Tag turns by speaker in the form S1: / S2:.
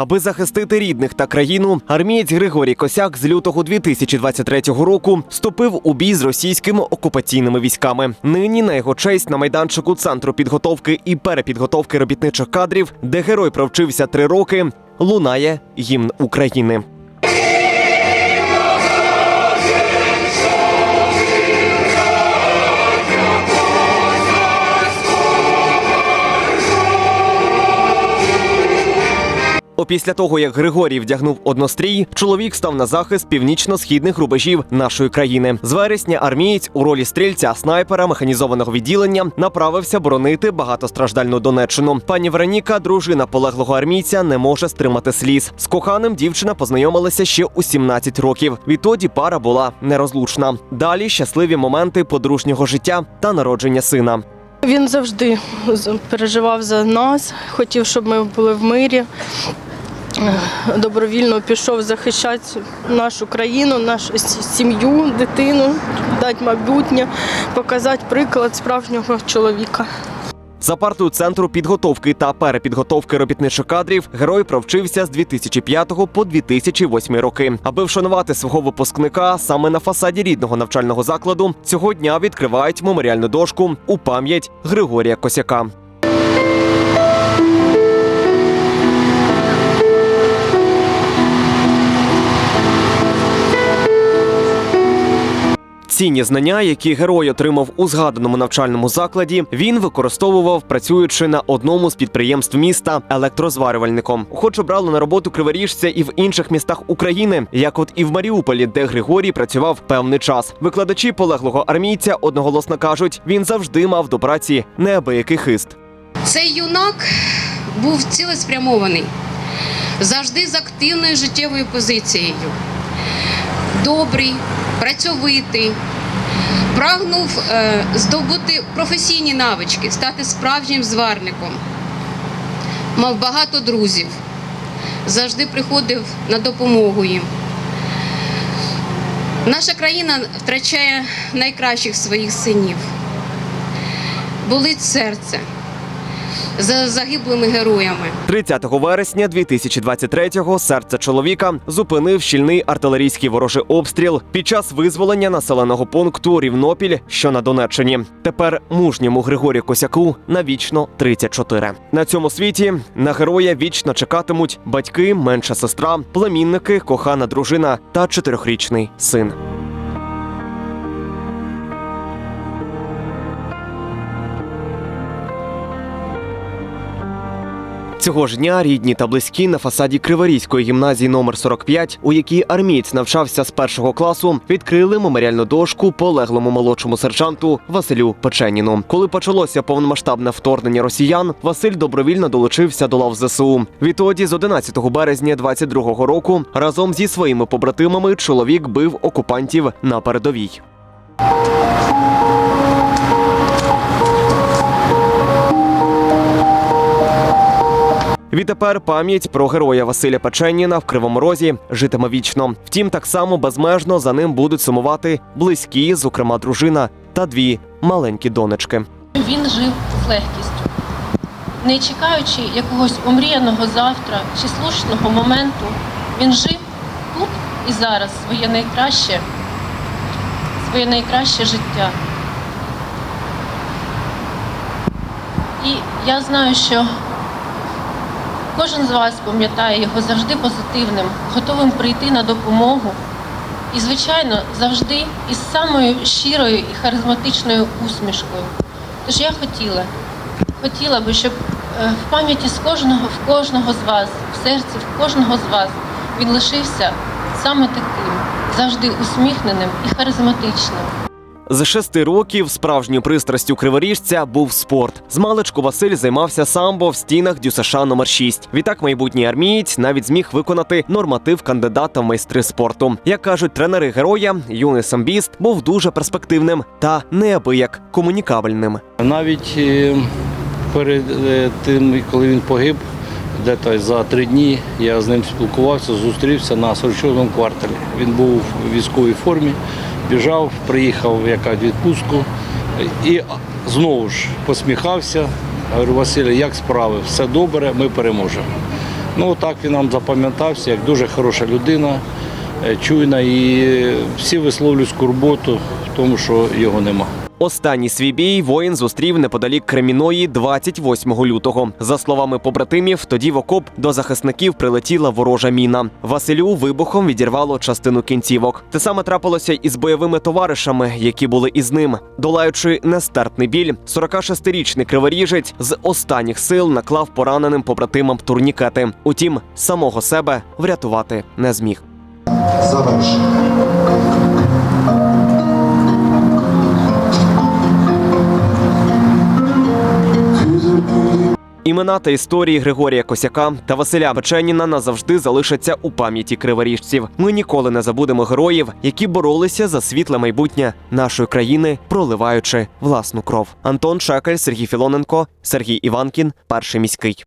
S1: Аби захистити рідних та країну, армієць Григорій Косяк з лютого 2023 року вступив у бій з російськими окупаційними військами. Нині на його честь на майданчику центру підготовки і перепідготовки робітничих кадрів, де герой провчився три роки, лунає гімн України. Опісля того, як Григорій вдягнув однострій, чоловік став на захист північно-східних рубежів нашої країни. З вересня армієць у ролі стрільця снайпера механізованого відділення направився боронити багатостраждальну Донеччину. Пані Вероніка, дружина полеглого армійця, не може стримати сліз. З коханим дівчина познайомилася ще у 17 років. Відтоді пара була нерозлучна. Далі щасливі моменти подружнього життя та народження сина.
S2: Він завжди переживав за нас, хотів, щоб ми були в мирі. Добровільно пішов захищати нашу країну, нашу сім'ю, дитину, дати майбутнє, показати приклад справжнього чоловіка.
S1: За партою центру підготовки та перепідготовки робітничих кадрів герой провчився з 2005 по 2008 роки. Аби вшанувати свого випускника саме на фасаді рідного навчального закладу, цього дня відкривають меморіальну дошку у пам'ять Григорія Косяка. Цінні знання, які герой отримав у згаданому навчальному закладі, він використовував, працюючи на одному з підприємств міста електрозварювальником. Хоч обрали на роботу криворіжця і в інших містах України, як от і в Маріуполі, де Григорій працював певний час. Викладачі полеглого армійця одноголосно кажуть, він завжди мав до праці неабиякий хист.
S3: Цей юнак був цілеспрямований, завжди з активною життєвою позицією. Добрий, працьовитий, прагнув е, здобути професійні навички, стати справжнім зварником. Мав багато друзів, завжди приходив на допомогу їм. Наша країна втрачає найкращих своїх синів. Болить серце за загиблими героями.
S1: 30 вересня 2023-го серце чоловіка зупинив щільний артилерійський ворожий обстріл під час визволення населеного пункту Рівнопіль, що на Донеччині. Тепер мужньому Григорію Косяку навічно 34. На цьому світі на героя вічно чекатимуть батьки, менша сестра, племінники, кохана дружина та чотирьохрічний син. Цього ж дня рідні та близькі на фасаді Криворізької гімназії номер 45, у якій армієць навчався з першого класу, відкрили меморіальну дошку полеглому молодшому сержанту Василю Печеніну. Коли почалося повномасштабне вторгнення росіян, Василь добровільно долучився до лав ЗСУ. Відтоді, з 11 березня 22-го року, разом зі своїми побратимами чоловік бив окупантів на передовій. Відтепер пам'ять про героя Василя Печеніна в Кривому Розі житиме вічно. Втім, так само безмежно за ним будуть сумувати близькі, зокрема дружина та дві маленькі донечки.
S4: Він жив з легкістю, не чекаючи якогось омріяного завтра чи слушного моменту, він жив тут і зараз своє найкраще, своє найкраще життя. І я знаю, що кожен з вас пам'ятає його завжди позитивним, готовим прийти на допомогу. І, звичайно, завжди із самою щирою і харизматичною усмішкою. Тож я хотіла, хотіла би, щоб е, в пам'яті з кожного, в кожного з вас, в серці в кожного з вас він лишився саме таким, завжди усміхненим і харизматичним.
S1: З шести років справжньою пристрастю криворіжця був спорт. З маличку Василь займався самбо в стінах ДЮСШ номер 6 Відтак майбутній армієць навіть зміг виконати норматив кандидата в майстри спорту. Як кажуть тренери героя, юний самбіст був дуже перспективним та неабияк комунікабельним.
S5: Навіть е, перед е, тим, коли він погиб, десь за три дні я з ним спілкувався, зустрівся на 44 кварталі. Він був у військовій формі, біжав, приїхав в яка відпустку і знову ж посміхався. Говорю, Василь, як справи? Все добре, ми переможемо. Ну так він нам запам'ятався як дуже хороша людина, е, чуйна і всі висловлюють скорботу в тому, що його нема.
S1: Останній свій бій воїн зустрів неподалік Креміної 28 лютого. За словами побратимів, тоді в окоп до захисників прилетіла ворожа міна. Василю вибухом відірвало частину кінцівок. Те саме трапилося і з бойовими товаришами, які були із ним. Долаючи нестерпний біль, 46-річний криворіжець з останніх сил наклав пораненим побратимам турнікети. Утім, самого себе врятувати не зміг. Імена та історії Григорія Косяка та Василя Печеніна назавжди залишаться у пам'яті криворіжців. Ми ніколи не забудемо героїв, які боролися за світле майбутнє нашої країни, проливаючи власну кров. Антон Шекель, Сергій Філоненко, Сергій Іванкін, перший міський.